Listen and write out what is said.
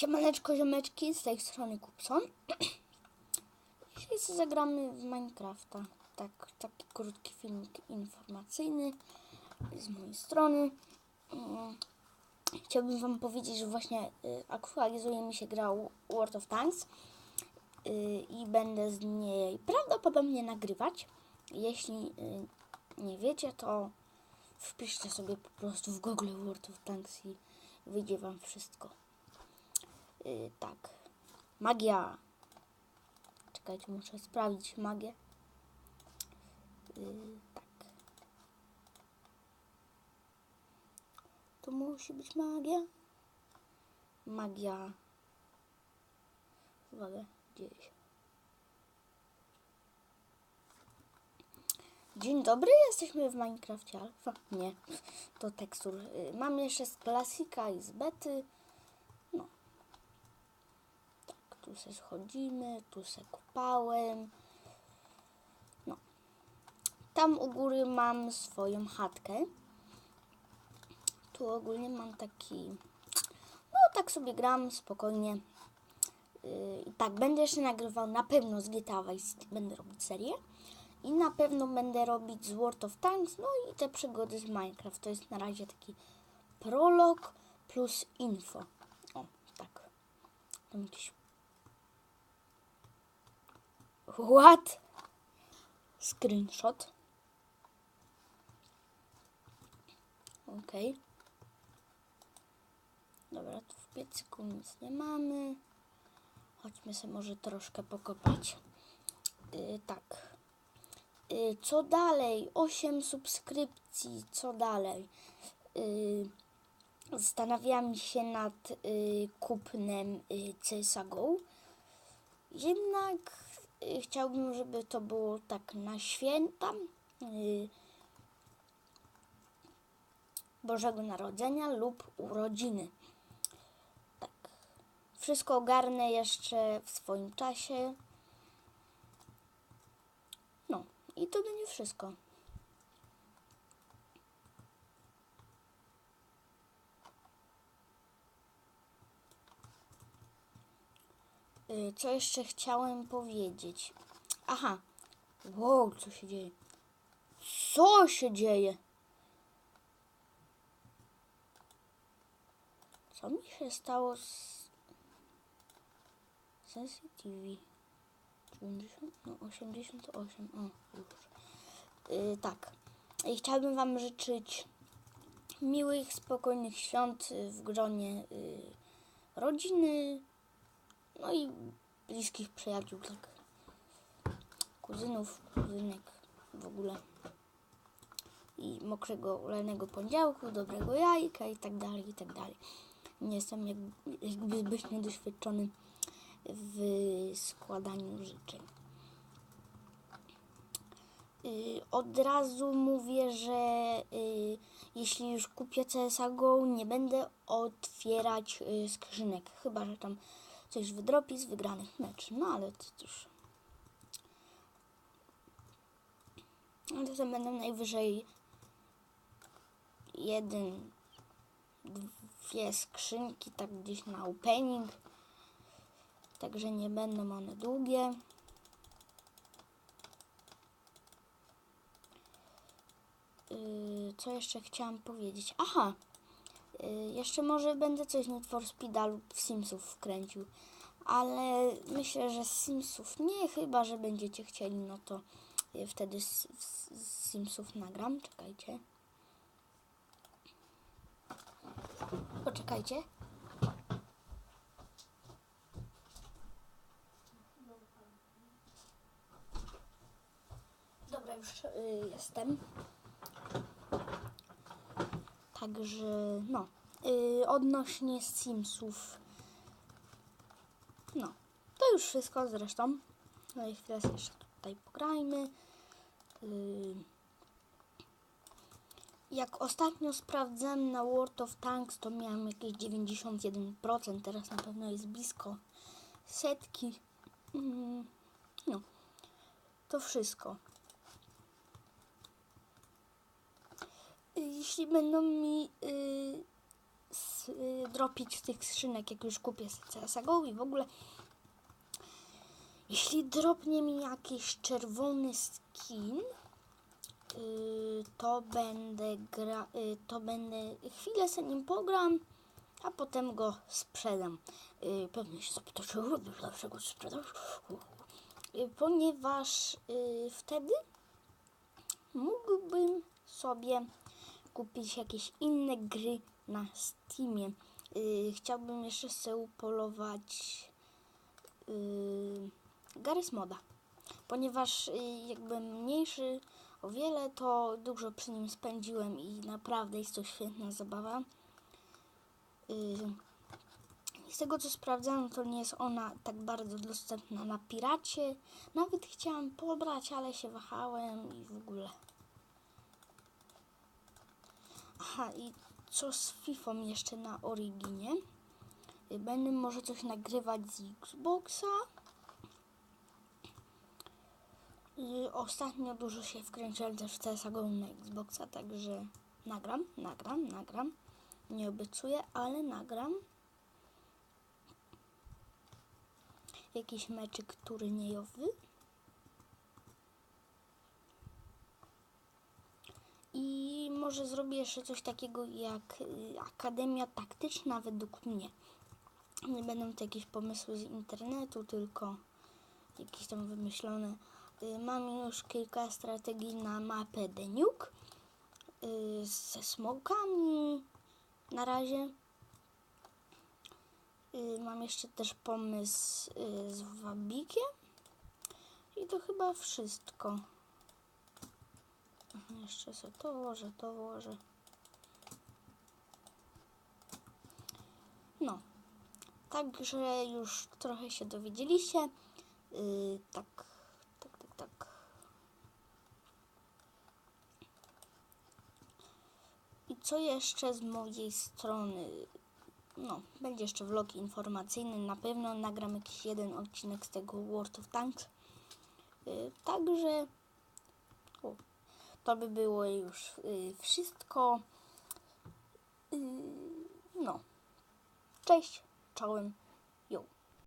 Siemaneczko, ziomeczki, z tej strony Kupson. Dzisiaj sobie zagramy w Minecrafta. Tak, taki krótki filmik informacyjny z mojej strony. Mm, Chciałbym Wam powiedzieć, że właśnie y, aktualizuje mi się gra World of Tanks y, i będę z niej prawdopodobnie nagrywać. Jeśli y, nie wiecie, to wpiszcie sobie po prostu w Google World of Tanks i wyjdzie Wam wszystko. Y, tak. Magia. Czekajcie, muszę sprawdzić magię. Y, tak. To musi być magia. Magia. Uwaga, gdzieś. Dzień dobry, jesteśmy w Minecrafcie Alpha. Nie, to tekstur. Y, Mam jeszcze z klasika i z bety. No. Tak, tu se schodzimy, tu se kopałem. No. Tam u góry mam swoją chatkę. Tu ogólnie mam taki... No, tak sobie gram spokojnie. Yy, tak, będę jeszcze nagrywał na pewno z GTA Vice będę robić serię. I na pewno będę robić z World of Tanks, no i te przygody z Minecraft. To jest na razie taki prolog plus info. O, tak. Tam jakiś... What? Screenshot. Okej. Dobra, tu w piecyku nic nie mamy. Chodźmy sobie może troszkę pokopać. Yy, tak. Yy, co dalej? 8 subskrypcji. Co dalej? Yy, zastanawiam się nad y, kupnem y, CSGO. Jednak chciałbym, żeby to było tak na święta y, Bożego Narodzenia lub urodziny. Tak. Wszystko ogarnę jeszcze w swoim czasie. No, i to będzie wszystko. Co jeszcze chciałem powiedzieć? Aha. Wow, co się dzieje? Co się dzieje? Co mi się stało z? 90? No 88. O, już. Y, tak. I chciałbym Wam życzyć miłych, spokojnych świąt y, w gronie y, rodziny, no i bliskich przyjaciół, tak. Kuzynów, kuzynek, w ogóle. I mokrego, ulanego poniedziałku, dobrego jajka i tak dalej, i tak dalej. Nie jestem jak, jakby zbyt niedoświadczony w składaniu życzeń. Y, od razu mówię, że y, jeśli już kupię CSGO, nie będę otwierać y, skrzynek, chyba że tam coś wydropi z wygranych meczy. No ale to już. Ale to tam będą najwyżej jeden, dwie skrzynki, tak gdzieś na opening. Także nie będą one długie. Yy, co jeszcze chciałam powiedzieć? Aha! Yy, jeszcze może będę coś Need for Speeda lub Simsów wkręcił. Ale myślę, że Simsów nie, chyba że będziecie chcieli, no to yy, wtedy z Simsów nagram. Czekajcie. Poczekajcie. Dobra, już y, jestem. Także, no. Y, odnośnie Simsów. No. To już wszystko zresztą. No i sobie jeszcze tutaj pograjmy. Y, jak ostatnio sprawdzałem na World of Tanks, to miałem jakieś 91%. Teraz na pewno jest blisko setki. Mm, no. To wszystko. Jeśli będą mi y, z y, dropić tych skrzynek, jak już kupię CSGO i w ogóle. Jeśli dropnie mi jakiś czerwony skin, y, to będę gra, y, to będę chwilę z nim pogram, a potem go sprzedam. Pewnie się zapytasz, "O, dlaczego sprzedasz? Y, Ponieważ wtedy mógłbym sobie kupić jakieś inne gry na Steamie. Y, chciałbym jeszcze sobie upolować yy, Garry's Moda, ponieważ y, jakby mniejszy o wiele, to dużo przy nim spędziłem i naprawdę jest to świetna zabawa. Y, z tego co sprawdzałem, to nie jest ona tak bardzo dostępna na piracie. Nawet chciałam pobrać, ale się wahałem i w ogóle. Aha, i co z FIFA jeszcze na Originie? Y, Będę może coś nagrywać z Xboxa. Y, Ostatnio dużo się wkręciłem też w CSGO na Xboxa, także nagram, nagram, nagram. Nie obiecuję, ale nagram. Jakiś meczyk turniejowy. I może zrobię jeszcze coś takiego jak y, Akademia Taktyczna według mnie. Nie będą to jakieś pomysły z internetu, tylko jakieś tam wymyślone. Y, Mam już kilka strategii na mapę Nuke y, ze smokami na razie. Mam jeszcze też pomysł z wabikiem. I to chyba wszystko. Jeszcze sobie to włożę, to włożę. No. Także już trochę się dowiedzieliście. Yy, tak, tak, tak, tak. I co jeszcze z mojej strony? No, będzie jeszcze vlog informacyjny. Na pewno nagram jakiś jeden odcinek z tego World of Tanks. Yy, także to by było już y, wszystko. Y, no. Cześć, czołem.